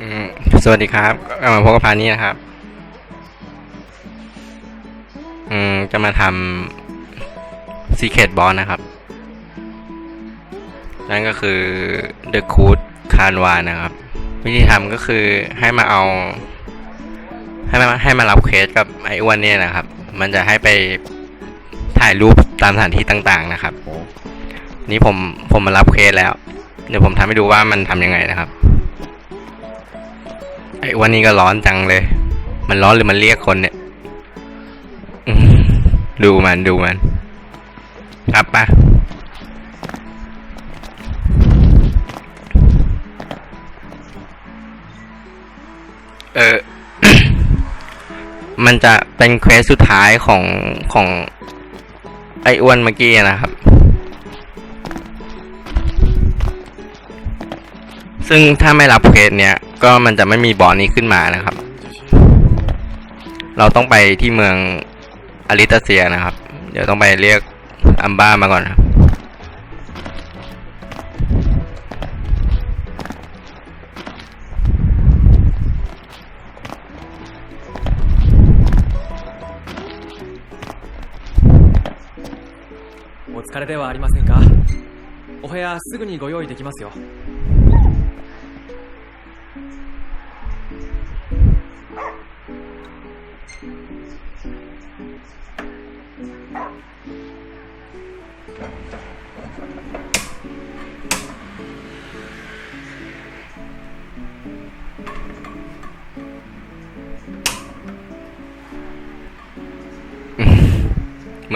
อืมสวัสดีครับก็มาพบกับพานี่นะครับ อืม จะมาทำ Secret Boss นะครับ นั่นก็คือ The c o o d c a n v a นะครับ วิธีทำก็คือให้มาเอา ให้มาให้มารับเควสกับไอ้อ้วนเนี่ยนะครับ มันจะให้ไปถ่ายรูปตามสถานที่ต่าง ๆ นะครับ นี่ผมผมมารับเควสแล้ว เดี๋ยวผมทำให้ดูว่ามันทำยังไงนะครับ ไอ้วันนี้ก็ร้อนจังเลย มันร้อนหรือมันเรียกคนเนี่ยดูมันดูมัน ครับปะเออ มันจะเป็นเควสสุดท้ายของของไอ้อ้วนเมื่อกี้นะครับ ซึ่งถ้าไม่รับเควสเนี้ย ก็มันจะไม่มีบอลนี้ขึ้นมานะครับ เราต้องไปที่เมืองอลิตาเซียนะครับ เดี๋ยวต้องไปเรียกอัมบ้ามาก่อนครับ お疲れではありませんかお部屋すぐにご用意できますよ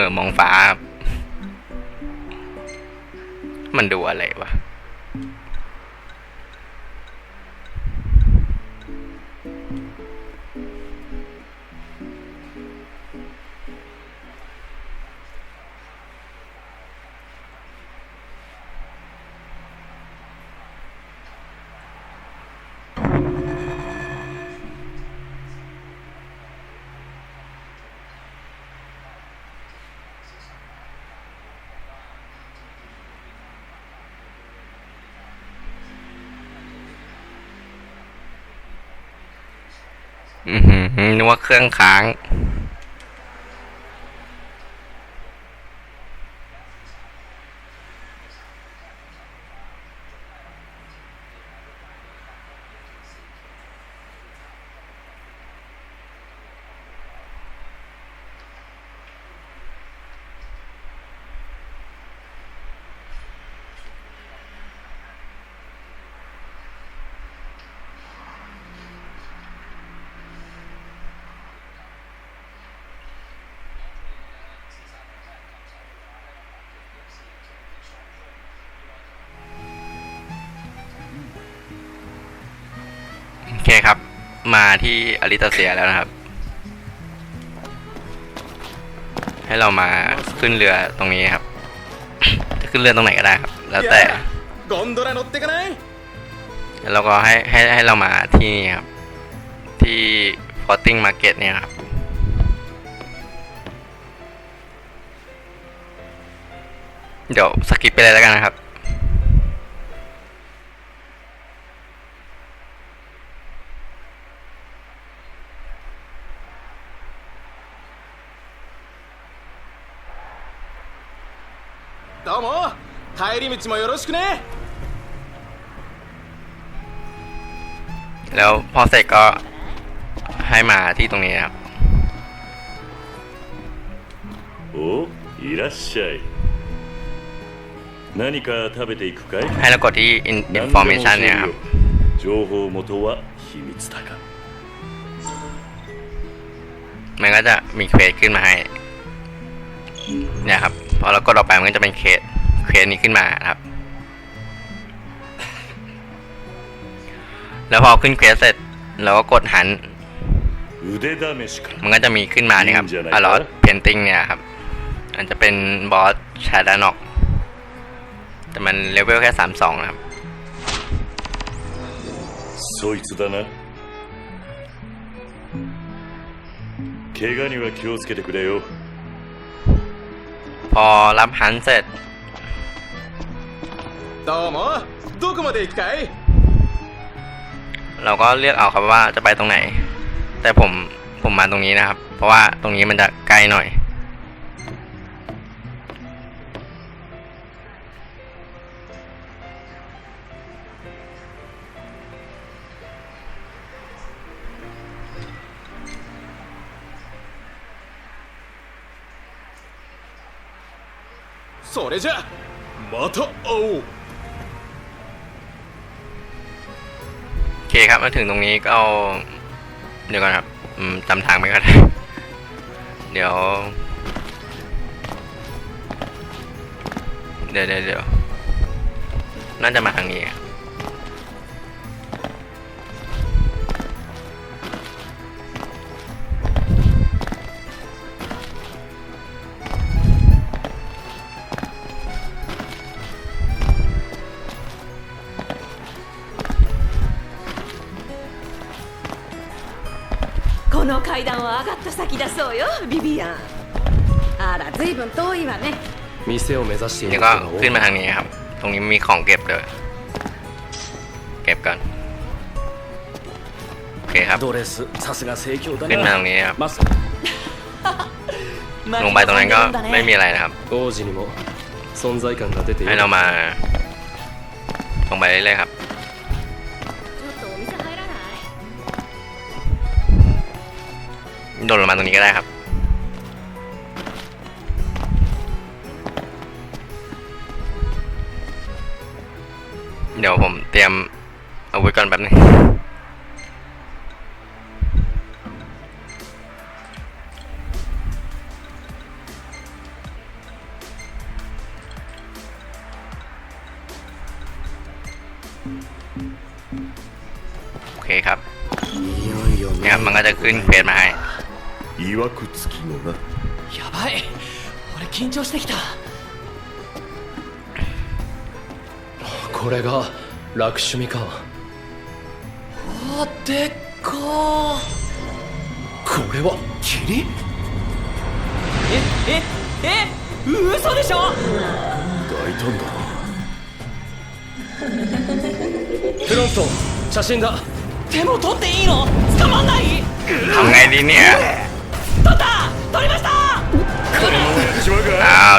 เมื่อมองฟ้า มันดูอะไรวะ นึกว่าเครื่องค้าง เคครับ มาที่อลิตาเซียแล้วนะครับ ให้เรามาขึ้นเรือตรงนี้ครับ จะขึ้นเรือตรงไหนก็ได้ครับ แล้วแต่แล้วก็ให้ให้ให้เรามาที่นี่ครับ ที่ฟอตติ้งมาร์เก็ตเนี่ยครับเดี๋ยวสกิปไปเลยแล้วกันนะครับ どうも帰り道もよろしくね แล้วพอเสร็จก็ให้มาที่ตรงนี้นะครับ おいらっしゃい何か食べていくかい ให้เรากดที่ in- 何でも information 教え เนี่ย る ครับ よ情報元は秘密だが มันก็จะมีเควสขึ้นมาให้ เนี่ยครับ พอเรากดออกไปมันก็จะเป็นเคสเควสนี้ขึ้นมานะครับ แล้วพอขึ้นเควสเสร็จเราก็กดหัน 腕試しか มันก็จะมีขึ้นมาเนี่ยครับ いいんじゃない อ か ลอสเพนติงเนี่ยครับอันจะเป็นบอสชาดานอก แต่มันเลเวลแค่สามสองนะครับ そいつだな怪我には気をつけてくれよ พ พอรับหันเสร็จต่อมอดูกมาเด็กใจเราก็เรียกเอาครับว่าจะไปตรงไหน แต่ผมผมมาตรงนี้นะครับ เพราะว่าตรงนี้มันจะไกลหน่อย それじゃまた会おう โอเคครับมาถึงตรงนี้ก็เอาเดี๋ยวก่อนครับอืมจำทางไม่ก็ได้ เดี๋ยว เดี๋ยวเดี๋ยวเดี๋ยวน่าจะมาทางนี้อะ の階段は上がった先だそうよビビアンあら随分遠いわね店を目指してい เดี๋ る ยว 人 ก็ が多 ขึ้น い มาทางนี้ครับ ตรงนี้มีของเก็บเลยเก็บก่อนโอเคครับ ドレスさすが盛況だ ขึ้นมาตรงนี้ครับ マス ลงไปตรงนั้นก็ไม่มีอะไรนะครับ 王子にも存在感が出てい ให้ る เรามาลงไปเรื่อยๆครับ โดดลงมาตรงนี้ก็ได้ครับ เดี๋ยวผมเตรียมเอาไว้ก่อนแป๊บนึงโอเคครับนี่ครับมันก็จะขึ้นเพจมาให้ いわくつきのな。やばい。俺緊張してきた。これが楽趣味か。おーでっかこれは霧えええ嘘でしょ？大胆だな。フロント写真だ。手も取っていいの？捕まんない？考えりねえ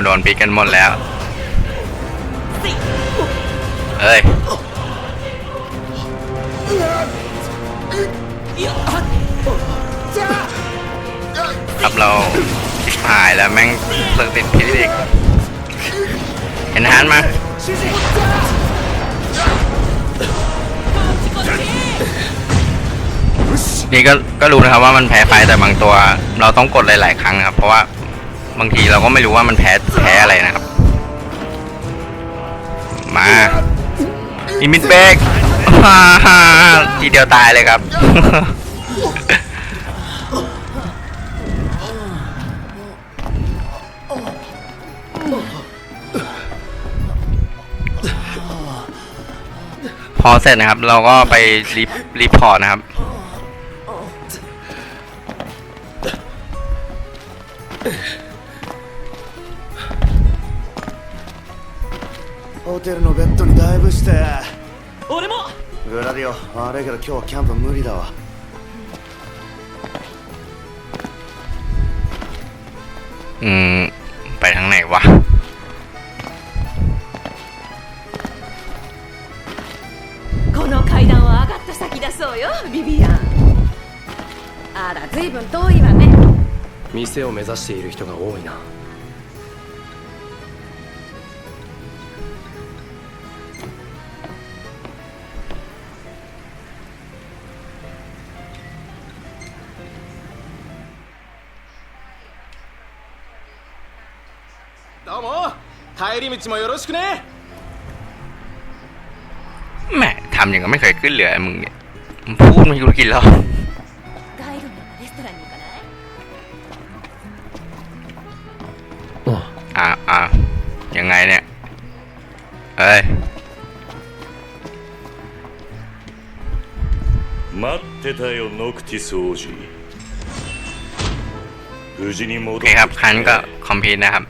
โดนปีกันหมดแล้วเฮ้ยครับเราหายแล้วแม่งเลิกติดพิษอีกเห็นฮันมานี่ก็รู้นะครับว่ามันแพ้ไฟแต่บางตัว เราต้องกดหลาย ๆ ครั้งครับ เพราะว่า บางทีเราก็ไม่รู้ว่ามันแพ้แพ้อะไรนะครับ มาอิมิดเบรกฮ่าฮ่าทีเดียวตายเลยครับ พอเสร็จนะครับ เราก็ไปรีรีพอร์ตนะครับ ホテルのベッドにだいぶして俺もグラディオ悪いけど今日はキャンプ無理だわ อืม ไปทางไหนวะ この階段は上がった先だそうよビビアンあら随分遠いわね店を目指している人が多いな 帰り道もよろしくね แหมทำอย่างก็ไม่เคยขึ้นเรือมึงเนี่ยมึงพูดไม่รู้กี่รอบ ガイドならレストランに行かない อ่าอ่ายังไงเนี่ย เอ้ย 待ってたよノクティス王子無事に戻 โอ っ เค て ครับ き คันก็ たね คอมพิวนะครับ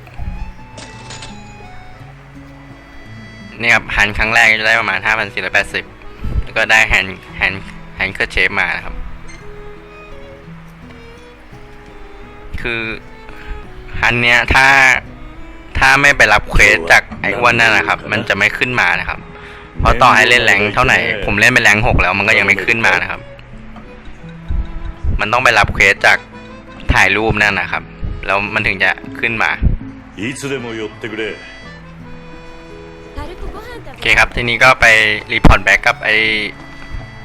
นี่ครับฮันครั้งแรกก็จะได้ประมาณ 5,480 แล้วก็ได้แฮนด์แฮนด์แฮ ฮงเกอร์เชฟมานะครับ คืออันเนี้ยถ้าถ้าไม่ไปรับเควสจากไอ้อ้วนนั่นนะครับ มันจะไม่ขึ้นมานะครับ เพราะต่อให้เล่นแรงเท่าไหร่ ผมเล่นเป็นแรงหกแล้วมันก็ยังไม่ขึ้นมานะครับ มันต้องไปรับเควสจากถ่ายรูปนั่นนะครับ แล้วมันถึงจะขึ้นมา いつでも寄ってくれ軽くご飯 โอ 食 เค べ ครับ ทีนี้ก็ไปรีพอร์ตแบ็กกับไอ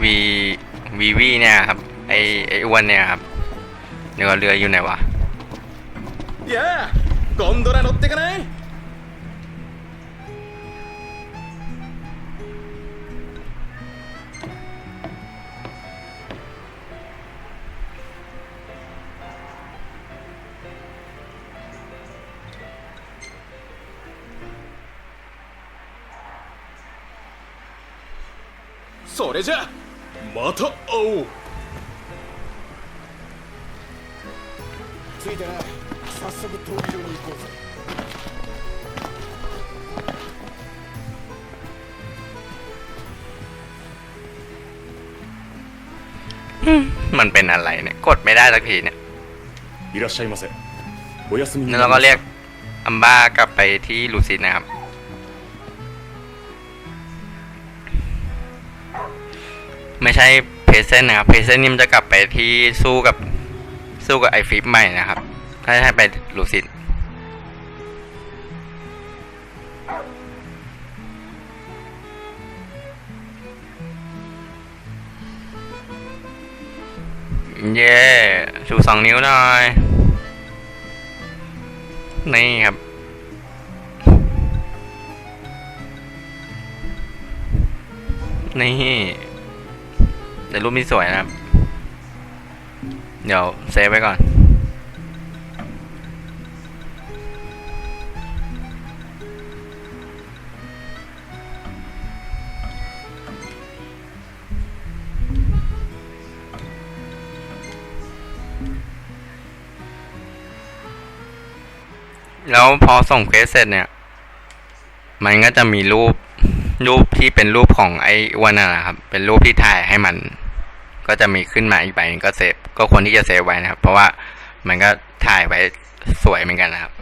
วีวีวีเนี่ยครับ ไอไออ้วนเนี่ยครับ เดี๋ยวเรืออยู่ไหนวะ やあゴンドラ乗ってかない それじゃまた会おうついてない早速闘技場に行こうぜ มันเป็นอะไรเนี่ย กดไม่ได้สักทีเนี่ย いらっしゃいませお休みに แล้ว な เรา り ก็ まし เรียก た อัมบ้ากลับไปที่ลูซินนะครับ ไม่ใช่เพเซนนะครับเพเซนนี่มันจะกลับไปที่สู้กับสู้กับไอฟิปใหม่นะครับ ถ้าให้ไปลูซินเย้ชูสองนิ้วหน่อย นี่ครับ นี่ แต่รูปนี้สวยนะครับ เดี๋ยวเซฟไว้ก่อนแล้วพอส่งเควสเสร็จเนี่ย มันก็จะมีรูปรูปที่เป็นรูปของไอ้อ้วนนั่นแหละครับ เป็นรูปที่ถ่ายให้มัน ก็จะมีขึ้นมาอีกใบหนึงก็เซฟก็ควรที่จะเซฟไว้นะครับ เพราะว่ามันก็ถ่ายไว้สวยเหมือนกันนะครับ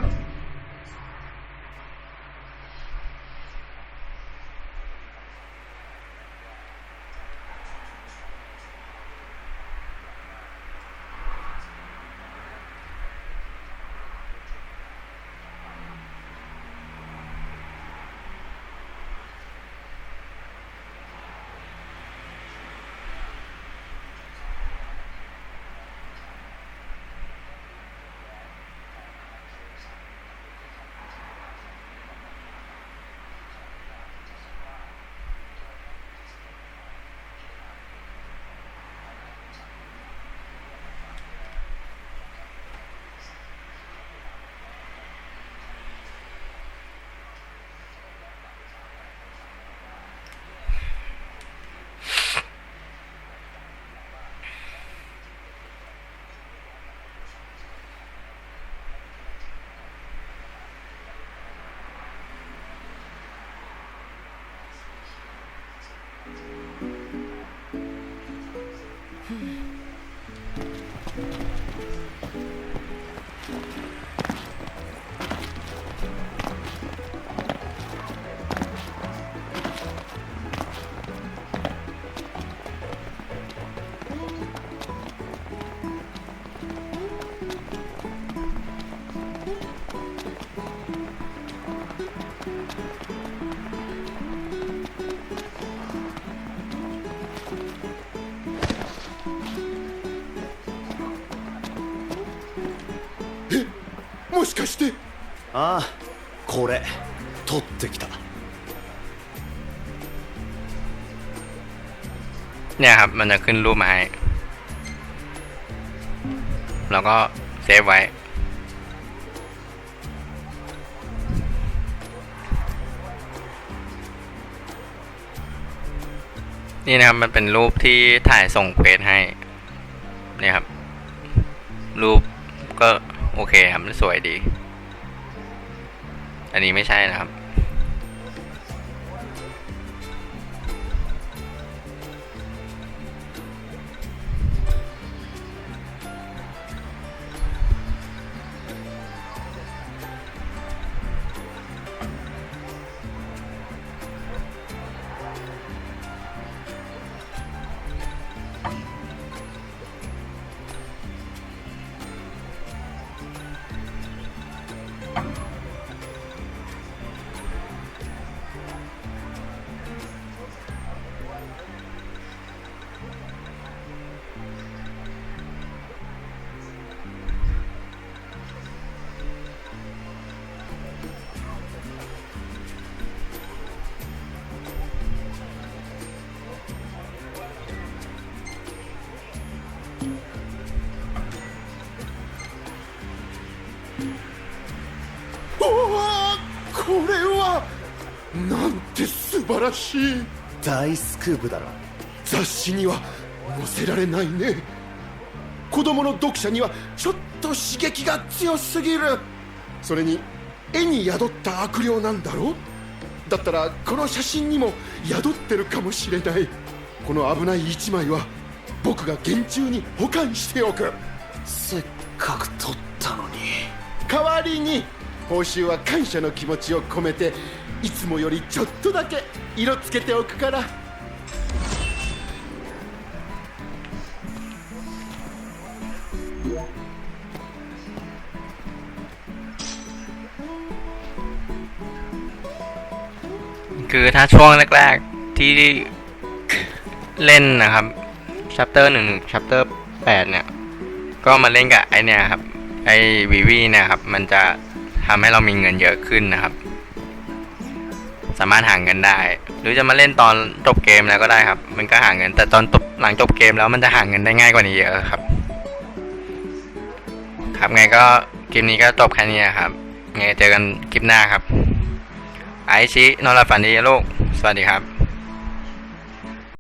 ああこれ取ってきた เนี่ยครับ มันจะขึ้นรูปมาให้แล้วก็เซฟไว้ นี่นะครับ มันเป็นรูปที่ถ่ายส่งเควสให้ เนี่ยครับ รูปก็โอเคครับสวยดี อันนี้ไม่ใช่นะครับ れはなんて素晴らしい。大スクープだろ。雑誌には載せられないね。子供の読者にはちょっと刺激が強すぎる。それに絵に宿った悪霊なんだろだったらこの写真にも宿ってるかもしれない。この危ない一枚は僕が厳重に保管しておく。せっかく撮ったのに。代わりに報酬は感謝の気持ちを込めていつもよりちょっとだけ色つけておくから คือถ้าช่วงแรก ๆ ที่เล่นนะครับ chapter หนึ่ง chapter แปดเนี่ย ก็มาเล่นกับไอเนี่ยครับ ไอวีวีเนี่ยครับ มันจะ ทำให้เรามีเงินเยอะขึ้นนะครับ สามารถหาเงินได้ หรือจะมาเล่นตอนจบเกมแล้วก็ได้ครับ มันก็หาเงิน แต่ตอนจบหลังจบเกมแล้วมันจะหาเงินได้ง่ายกว่านี้เยอะครับ ครับไงก็คลิปนี้ก็จบแค่นี้ครับไงเจอกันคลิปหน้าครับ ไอชินอนหลับฝันดีลูก สวัสดีครับ